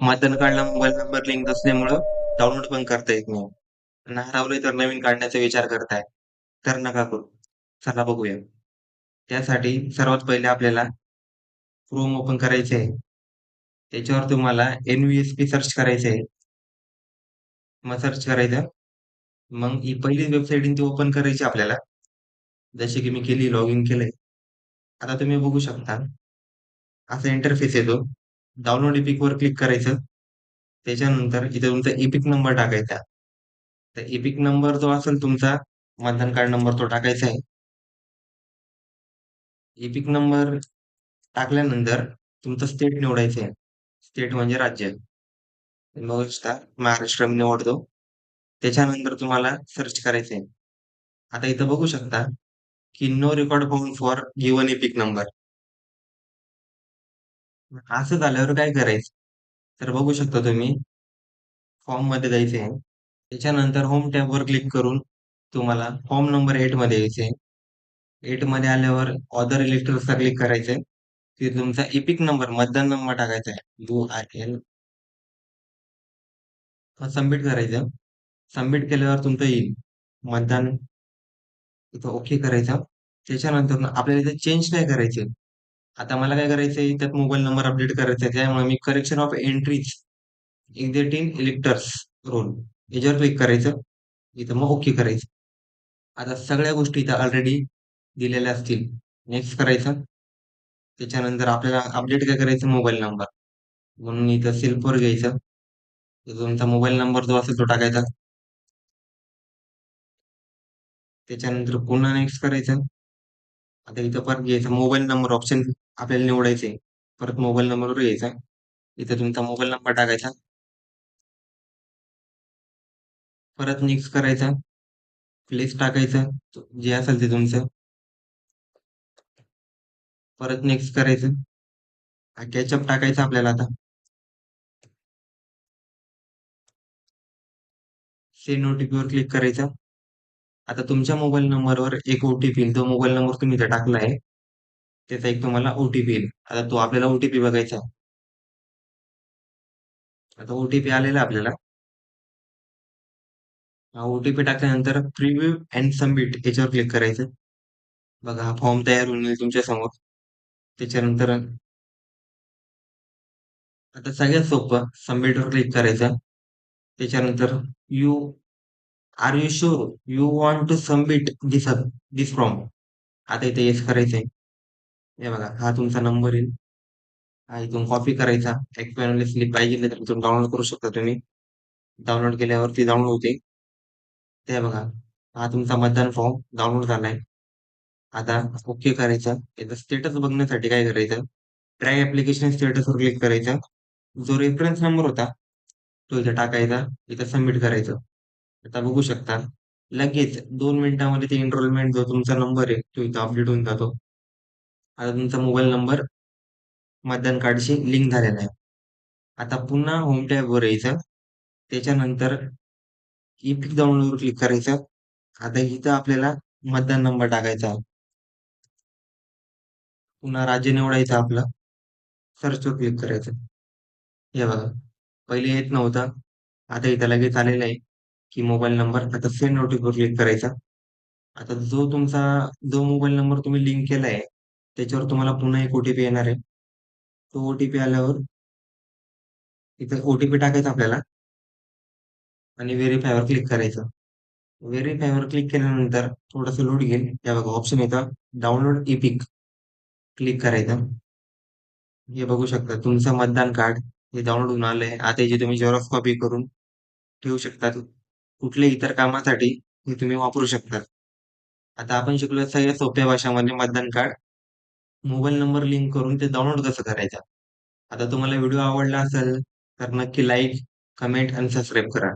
मतदान कार्डला mobile number link असल्यामुळं डाउनलोड पण करता येत नाही. आणि हरवले तर नवीन काढण्याचा विचार करताय. तर नका करू. चला बघूया. त्यासाठी सर्वात पहिले आपल्याला क्रोम ओपन करायचे आहे. त्याच्यावर तुम्हाला N V S P search करायचे आहे. मग सर्च करायचं. मग ही पहिली वेबसाईट ती ओपन करायची आपल्याला. जसे की मी केली लॉग इन केलंय. आता तुम्ही बघू शकता. असा इंटरफेस येतो. डाउनलोड इपिक वर क्लिक करायचं. त्याच्यानंतर इथे तुमचा इपिक नंबर टाकायचा. तर इपिक नंबर जो असेल तुमचा मतदान कार्ड नंबर तो टाकायचा आहे. इपिक नंबर टाकल्यानंतर तुमचं स्टेट निवडायचं आहे. स्टेट म्हणजे राज्य. महाराष्ट्र मी निवडतो. त्याच्यानंतर तुम्हाला सर्च करायचं आहे. आता इथं बघू शकता की no record found for given EPIC number असं झाल्यावर काय करायचं? तर बघू शकता तुम्ही फॉर्ममध्ये जायचे आहे त्याच्यानंतर होम टॅबवर क्लिक करून तुम्हाला फॉर्म नंबर एटमध्ये यायचे एटमध्ये आल्यावर ऑदर इलेक्ट्रिकचा क्लिक करायचंय. तिथे तुमचा इपिक नंबर मतदान नंबर टाकायचा आहे. यू आर एल सबमिट करायचं. सबमिट केल्यावर तुमचं येईल. मतदान. इथं ओके करायचं. त्याच्यानंतर आपल्याला इथे चेंज नाही करायचे. आता मला काय करायचंय त्यात मोबाईल नंबर अपडेट करायचा आहे त्यामुळे मी correction of entries existing electors roll याच्यावर क्लिक करायचं. इथं मग ओके करायचं. आता सगळ्या गोष्टी इथं ऑलरेडी दिलेल्या असतील. नेक्स्ट करायचं. त्याच्यानंतर आपल्याला अपडेट काय करायचं? मोबाईल नंबर म्हणून इथं सेल्फवर घ्यायचं. तुमचा मोबाईल नंबर जो असेल तो टाकायचा. त्याच्यानंतर पुन्हा नेक्स्ट करायचं. आता इथं परत घ्यायचं. मोबाईल नंबर ऑप्शन आपल्याला निवडायचे परत मोबाईल नंबरवर यायचा. इथे तुमचा मोबाईल नंबर टाकायचा. परत नेक्स्ट करायचा. प्लेस टाकायचं. जे असेल ते तुमचं. परत नेक्स्ट करायचं. कॅचअप टाकायचं आपल्याला आता. सेंड ओटीपीवर क्लिक करायचा. आता तुमच्या मोबाईल नंबरवर एक ओटीपी येईल तो मोबाईल नंबर तुम्ही इथे टाकला आहे. त्याचा एक तुम्हाला ओटीपी येईल. आता तो आपल्याला ओटीपी बघायचा. आता ओटीपी आलेला आपल्याला. हा ओटीपी टाकल्यानंतर प्रिव्ह्यू अँड सबमिट याच्यावर क्लिक करायचं. बघा हा फॉर्म तयार होऊन येईल तुमच्यासमोर. त्याच्यानंतर आता सगळ्यात सोपं सबमिटवर क्लिक करायचं. त्याच्यानंतर you are you sure you want to submit this this form आता इथे येस करायचंय. हे बघा हा तुमचा नंबर येईल. हा इथून कॉपी करायचा. एक स्लिप पाहिजे तर इथून डाउनलोड करू शकता तुम्ही. डाउनलोड केल्यावरती डाउनलोड होते. ते बघा हा तुमचा मतदान फॉर्म डाउनलोड झालाय. आता ओके करायचा. याचा स्टेटस बघण्यासाठी काय करायचं? ट्राय ऍप्लिकेशन स्टेटसवर क्लिक करायचं. जो रेफरन्स नंबर होता तो इथं टाकायचा. इथं सबमिट करायचं. आता बघू शकता. लगेच दोन मिनिटांमध्ये ते एनरोलमेंट जो तुमचा नंबर आहे तो इथं अपडेट होऊन जातो. आता तुमचा मोबाईल नंबर मतदान कार्डशी लिंक झालेला आहे. आता पुन्हा होम टॅबवर यायचं. त्याच्यानंतर ई पिक डाउनलोडवर क्लिक करायचं. आता इथं आपल्याला मतदान नंबर टाकायचा पुन्हा राज्य निवडायचं आपलं. सर्चवर क्लिक करायचं. हे बघा. पहिले येत नव्हतं. आता इथं लगेच आलेलं आहे की मोबाईल नंबर आता सेंड नोटिसवर क्लिक करायचा. आता जो तुमचा जो मोबाईल नंबर तुम्ही लिंक केला आहे त्याच्यावर तुम्हाला पुन्हा एक ओटीपी येणार आहे. तो ओटीपी आल्यावर इथं ओटीपी टाकायचा आपल्याला आणि व्हेरीफायवर क्लिक करायचं. व्हेरीफायवर क्लिक केल्यानंतर थोडंसं लोड घेईल. या बघा ऑप्शन येतं. डाउनलोड इपिक क्लिक करायचं. हे बघू शकता. तुमचं मतदान कार्ड हे डाउनलोड होऊन आलंय. आता जे तुम्ही झेरॉक्स कॉपी करून ठेवू शकता कुठल्याही इतर कामासाठी हे तुम्ही वापरू शकता. आता आपण शिकलो सगळ्या सोप्या भाषामध्ये मतदान कार्ड मोबाईल नंबर लिंक करून ते डाउनलोड कसं करायचं? आता तुम्हाला व्हिडिओ आवडला असेल तर नक्की लाईक कमेंट आणि सबस्क्राईब करा.